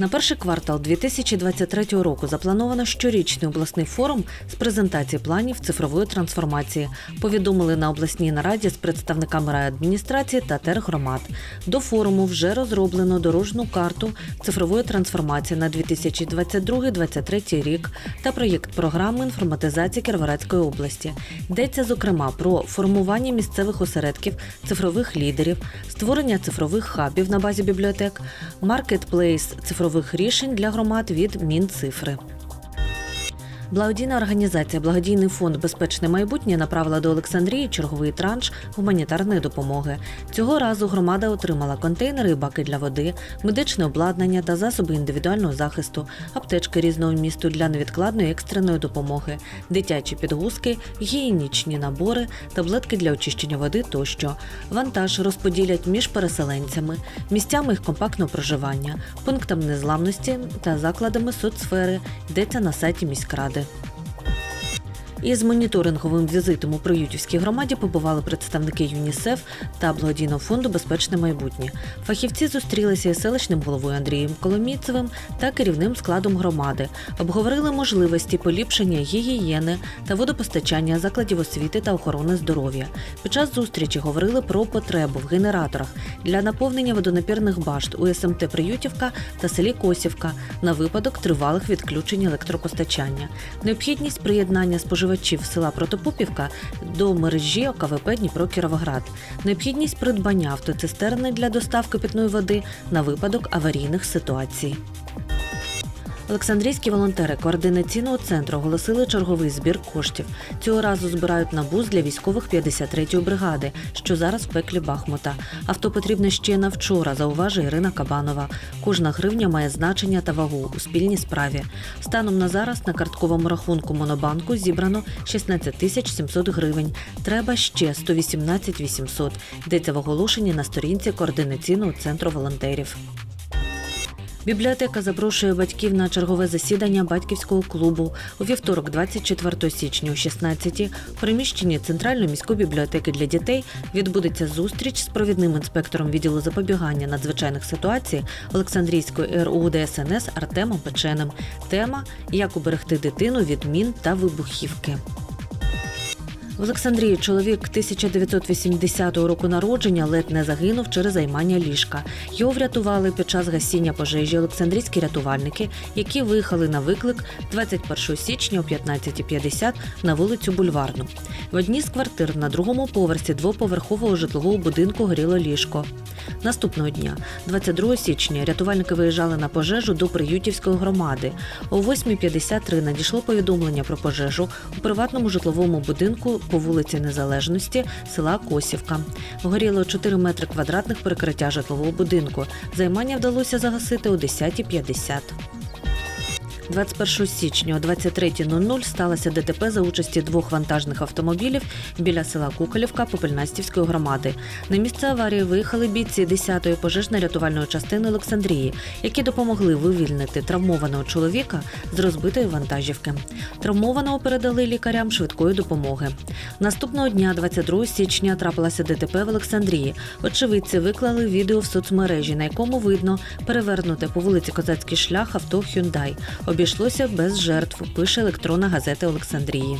На перший квартал 2023 року заплановано щорічний обласний форум з презентації планів цифрової трансформації. Повідомили на обласній нараді з представниками райадміністрації та тергромад. До форуму вже розроблено дорожну карту цифрової трансформації на 2022-2023 рік та проєкт програми інформатизації Кіровоградської області. Йдеться зокрема про формування місцевих осередків цифрових лідерів, створення цифрових хабів на базі бібліотек, маркетплейс цифрових рішень для громад від Мінцифри. Благодійна організація Благодійний фонд Безпечне майбутнє направила до Олександрії черговий транш гуманітарної допомоги. Цього разу громада отримала контейнери і баки для води, медичне обладнання та засоби індивідуального захисту, аптечки різного вмісту для невідкладної екстреної допомоги, дитячі підгузки, гігієнічні набори, таблетки для очищення води тощо. Вантаж розподілять між переселенцями, місцями їх компактного проживання, пунктами незламності та закладами соцсфери. Йдеться на сайті міськради. vida. Із моніторинговим візитом у Приютівській громаді побували представники ЮНІСЕФ та благодійного фонду Безпечне майбутнє. Фахівці зустрілися із селищним головою Андрієм Коломійцевим та керівним складом громади. Обговорили можливості поліпшення гігієни та водопостачання закладів освіти та охорони здоров'я. Під час зустрічі говорили про потребу в генераторах для наповнення водонапірних башт у СМТ Приютівка та селі Косівка на випадок тривалих відключень електропостачання. Необхідність приєднання споживачів села Протопупівка до мережі ОКВП Дніпро Кіровоград, необхідність придбання автоцистерни для доставки питної води на випадок аварійних ситуацій. Олександрійські волонтери координаційного центру оголосили черговий збір коштів. Цього разу збирають на бус для військових 53-ї бригади, що зараз в пеклі Бахмута. Авто потрібне ще на вчора, зауважує Ірина Кабанова. Кожна гривня має значення та вагу у спільній справі. Станом на зараз на картковому рахунку Монобанку зібрано 16 тисяч 700 гривень. Треба ще 118 800. Йдеться в оголошенні на сторінці координаційного центру волонтерів. Бібліотека запрошує батьків на чергове засідання батьківського клубу у вівторок, 24 січня о 16 в приміщенні Центральної міської бібліотеки для дітей відбудеться зустріч з провідним інспектором відділу запобігання надзвичайних ситуацій Олександрійської РУ ДСНС Артемом Печеним. Тема як уберегти дитину від мін та вибухівки. В Олександрії чоловік 1980 року народження ледь не загинув через займання ліжка. Його врятували під час гасіння пожежі Олександрійські рятувальники, які виїхали на виклик 21 січня о 15.50 на вулицю Бульварну. В одній з квартир на другому поверсі двоповерхового житлового будинку горіло ліжко. Наступного дня, 22 січня, рятувальники виїжджали на пожежу до Приютівської громади. О 8.53 надійшло повідомлення про пожежу у приватному житловому будинку по вулиці Незалежності села Косівка. Горіло 4 метри квадратних перекриття житлового будинку. Займання вдалося загасити о 10.50. 21 січня о 23.00 сталося ДТП за участі двох вантажних автомобілів біля села Куколівка Попельнастівської громади. На місце аварії виїхали бійці 10-ї пожежно-рятувальної частини Олександрії, які допомогли вивільнити травмованого чоловіка з розбитої вантажівки. Травмованого передали лікарям швидкої допомоги. Наступного дня, 22 січня, трапилося ДТП в Олександрії. Очевидці виклали відео в соцмережі, на якому видно перевернуте по вулиці Козацький шлях авто Hyundai. Обійшлося без жертв, пише електронна газета Олександрії.